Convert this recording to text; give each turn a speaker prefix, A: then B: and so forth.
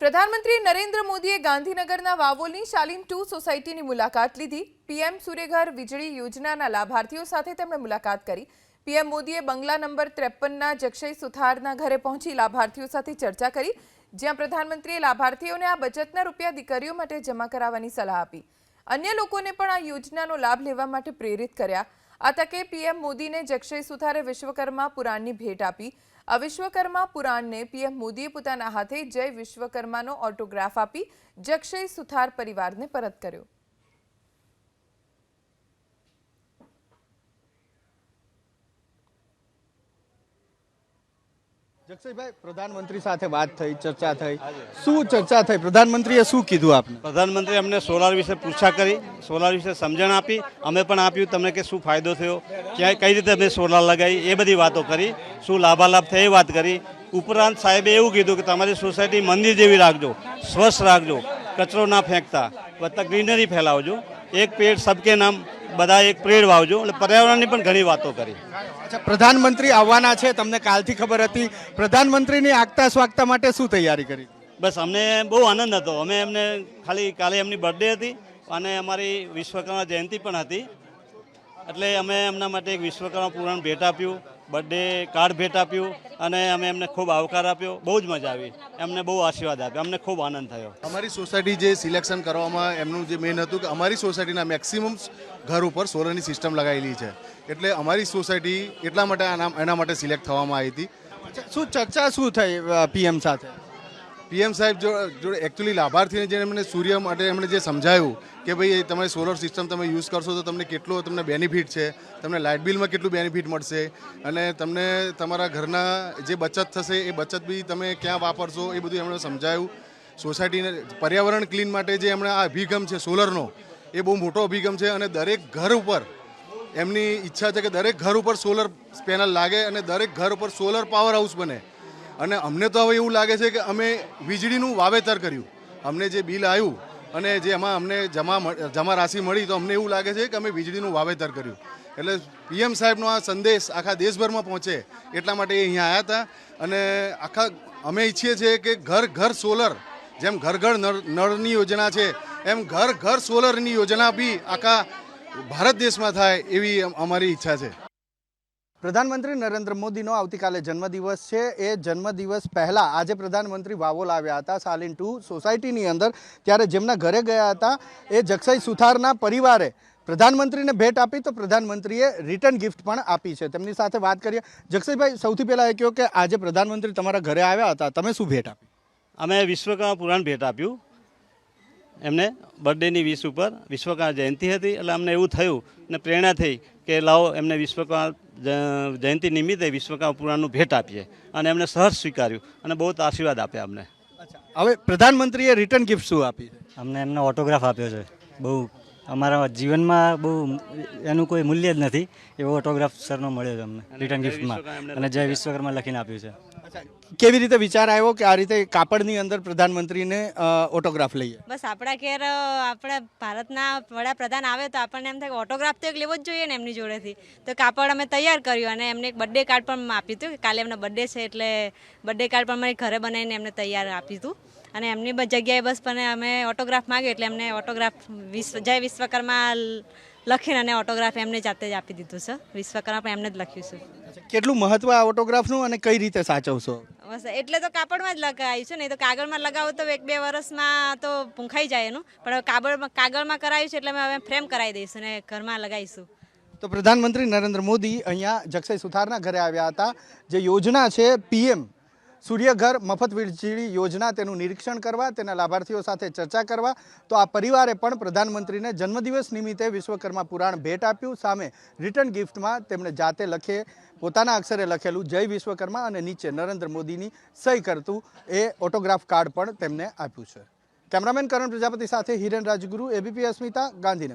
A: પ્રધાનમંત્રી નરેન્દ્ર મોદીએ ગાંધીનગરના વાવોલની શાલીન ટુ સોસાયટીની મુલાકાત લીધી. પીએમ સૂર્યઘર વીજળી યોજનાના લાભાર્થીઓ સાથે તેમણે મુલાકાત કરી. પીએમ મોદીએ બંગલા નંબર ત્રેપનના જક્ષય સુથારના ઘરે પહોંચી લાભાર્થીઓ સાથે ચર્ચા કરી. જ્યાં પ્રધાનમંત્રીએ લાભાર્થીઓને આ બચતના રૂપિયા દીકરીઓ માટે જમા કરાવવાની સલાહ આપી. અન્ય લોકોને પણ આ યોજનાનો લાભ લેવા માટે પ્રેરિત કર્યા. આ તકે પીએમ મોદીને જક્ષય સુથારે વિશ્વકર્મા પુરાણની ભેટ આપી. આ વિશ્વકર્મા પુરાણને પીએમ મોદીએ પોતાના હાથે જય વિશ્વકર્માનો ઓટોગ્રાફ આપી જક્ષય સુથાર પરિવારને પરત કર્યો.
B: જગસીભાઈ પ્રધાનમંત્રી સાથે વાત થઈ, ચર્ચા થઈ. શું ચર્ચા થઈ? પ્રધાનમંત્રીએ શું કીધું આપને?
C: પ્રધાનમંત્રી અમને સોલાર વિશે પૂછા કરી, સોલાર વિશે સમજણ આપી. અમે પણ આપ્યું તમને કે શું ફાયદો થયો, ક્યાંય, કઈ રીતે અમે સોલાર લગાવી, એ બધી વાતો કરી, શું લાભાલાભ થયા એ વાત કરી. ઉપરાંત સાહેબે એવું કીધું કે તમારી સોસાયટી મંદિર જેવી રાખજો, સ્વચ્છ રાખજો, કચરો ના ફેંકતા, વત્તા ગ્રીનરી ફેલાવજો. એક પેડ સબકે નામ બધા એક પ્રેર વાવજો એટલે પર્યાવરણની પણ ઘણી વાતો કરી.
B: અચ્છા પ્રધાનમંત્રી આવવાના છે તમને કાલથી ખબર હતી. પ્રધાનમંત્રીની આગતા સ્વાગતા માટે શું તૈયારી કરી?
C: બસ અમને બહુ આનંદ હતો. અમે એમને ખાલી કાલે એમની બર્થડે હતી અને અમારી વિશ્વકર્મા જયંતિ પણ હતી. એટલે અમે એમના માટે એક વિશ્વકર્મા પુરાણ ભેટ આપ્યું. બર્થડે કાર્ડ ભેટ આપ્યું અને અમે એમને ખૂબ આવકાર આપ્યો. બહુ જ મજા આવી. એમને બહુ આશીર્વાદ આપ્યો. અમને ખૂબ આનંદ થયો.
D: અમારી સોસાયટી જે સિલેક્શન કરવામાં એમનું જે મેઇન હતું કે અમારી સોસાયટીના મેક્સિમમ ઘર ઉપર સોલરની સિસ્ટમ લગાવેલી છે. એટલે અમારી સોસાયટી એટલા માટે એના માટે સિલેક્ટ થવામાં આવી હતી.
B: શું ચર્ચા શું થઈ પીએમ સાથે?
D: પીએમ સાહેબ જોડે એકચ્યુઅલી લાભાર્થીને જે એમને સૂર્ય માટે એમણે જે સમજાયું કે ભાઈ તમે સોલર સિસ્ટમ તમે યુઝ કરશો તો તમને કેટલો તમને બેનિફિટ છે, તમને લાઇટ બિલમાં કેટલું બેનિફિટ મળશે અને તમને તમારા ઘરના જે બચત થશે એ બચત બી તમે ક્યાં વાપરશો એ બધું એમણે સમજાયું. સોસાયટીને પર્યાવરણ ક્લીન માટે જે એમણે આ અભિગમ છે સોલરનો એ બહુ મોટો અભિગમ છે અને દરેક ઘર ઉપર એમની ઈચ્છા છે કે દરેક ઘર ઉપર સોલર પેનલ લાગે અને દરેક ઘર ઉપર સોલર પાવર હાઉસ બને. અને અમને તો હવે એવું લાગે છે કે અમે વીજળીનું વાવેતર કર્યું. અમને જે બિલ આવ્યું અને જે એમાં અમને જમા જમા રાશિ મળી તો અમને એવું લાગે છે કે અમે વીજળીનું વાવેતર કર્યું. એટલે પીએમ સાહેબનો આ સંદેશ આખા દેશભરમાં પહોંચે એટલા માટે એ અહીંયા આવ્યા હતા. અને આખા, અમે ઈચ્છીએ છીએ કે ઘર ઘર સોલર, જેમ ઘર ઘર નળ, નળની યોજના છે, એમ ઘર ઘર સોલરની યોજના બી આખા ભારત દેશમાં થાય એવી અમારી ઈચ્છા છે.
B: પ્રધાનમંત્રી નરેન્દ્ર મોદીનો આવતીકાલે જન્મદિવસ છે. એ જન્મદિવસ પહેલાં આજે પ્રધાનમંત્રી વાવોલ આવ્યા હતા, સાલિન ટુ સોસાયટીની અંદર. ત્યારે જેમના ઘરે ગયા હતા, એ જક્ષય સુથારના પરિવારે પ્રધાનમંત્રીને ભેટ આપી તો પ્રધાનમંત્રીએ રિટર્ન ગિફ્ટ પણ આપી છે. તેમની સાથે વાત કરીએ. જક્ષયભાઈ સૌથી પહેલાં એ કહ્યું કે આજે પ્રધાનમંત્રી તમારા ઘરે આવ્યા હતા. તમે શું ભેટ આપી?
C: અમે વિશ્વકર્મા પુરાણ ભેટ આપ્યું. એમને બર્થડેની વીસ ઉપર વિશ્વકર્મા જયંતિ હતી એટલે અમને એવું થયું ને પ્રેરણા થઈ કે લાવો એમને વિશ્વકર્મા જયંતિ નિમિત્તે વિશ્વકર્મા પુરાણનું ભેટ આપીએ. અને એમને સહજ સ્વીકાર્યું અને બહુ જ આશીર્વાદ આપ્યા અમને.
B: હવે પ્રધાનમંત્રીએ રિટર્ન ગિફ્ટ શું આપી
E: અમને એમનો ઓટોગ્રાફ આપ્યો છે. બહુ અમારા જીવનમાં બહુ એનું કોઈ મૂલ્ય જ નથી. એવો ઓટોગ્રાફ સરનો મળ્યો છે અમને રિટર્ન ગિફ્ટમાં અને જય વિશ્વકર્મા લખીને આપ્યું છે.
B: કેવી રીતે વિચાર આવ્યો કે આ રીતે કાપડની અંદર પ્રધાનમંત્રીને ઓટોગ્રાફ લઈએ?
F: બસ આપણા ઘેર આપણા ભારતના વડાપ્રધાન આવે તો આપણને એમ થાય કે ઓટોગ્રાફ તો એક લેવો જ જોઈએ ને એમની જોડેથી. તો કાપડ અમે તૈયાર કર્યું અને એમને એક બર્થડે કાર્ડ પણ આપ્યું હતું. કે કાલે એમનો બર્થડે છે એટલે બર્થડે કાર્ડ પણ અમારી ઘરે બનાવીને એમને તૈયાર આપ્યું હતું. અને એમની જગ્યાએ બસ પણ અમે ઓટોગ્રાફ માંગ્યો એટલે એમને ઓટોગ્રાફ વિશ્વ જય વિશ્વકર્મા લખીને અને ઓટોગ્રાફ એમને જાતે જ આપી દીધું છે. વિશ્વકર્મા પણ એમને જ લખ્યું છે.
B: કેટલું મહત્વ આ ઓટોગ્રાફનું અને કઈ રીતે સાચવશો?
F: બસ એટલે તો કાપડમાં જ લગાવ્યું છે નહીં તો કાગળમાં લગાવો તો એક બે વર્ષમાં તો ભૂંખાઈ જાય એનું. પણ હવે કાગળમાં કાગળમાં કરાવ્યું છે એટલે અમે હવે ફ્રેમ કરાવી દઈશું ને ઘરમાં લગાવીશું.
B: તો પ્રધાનમંત્રી નરેન્દ્ર મોદી અહીંયા જક્ષય સુથારના ઘરે આવ્યા હતા. જે યોજના છે પીએમ સૂર્યઘર મફત વીજળી યોજના તેનું નિરીક્ષણ કરવા, તેના લાભાર્થીઓ સાથે ચર્ચા કરવા, તો આ પરિવારે પણ પ્રધાનમંત્રીને જન્મદિવસ નિમિત્તે વિશ્વકર્મા પુરાણ ભેટ આપ્યું. સામે રિટર્ન ગિફ્ટમાં તેમણે જાતે લખે, પોતાના અક્ષરે લખેલું, જય વિશ્વકર્મા અને નીચે નરેન્દ્ર મોદીની સહી કરતું એ ઓટોગ્રાફ કાર્ડ પણ તેમને આપ્યું છે. કેમેરામેન કરણ પ્રજાપતિ સાથે હિરેન રાજગુરુ, એબીપી અસ્મિતા, ગાંધીનગર.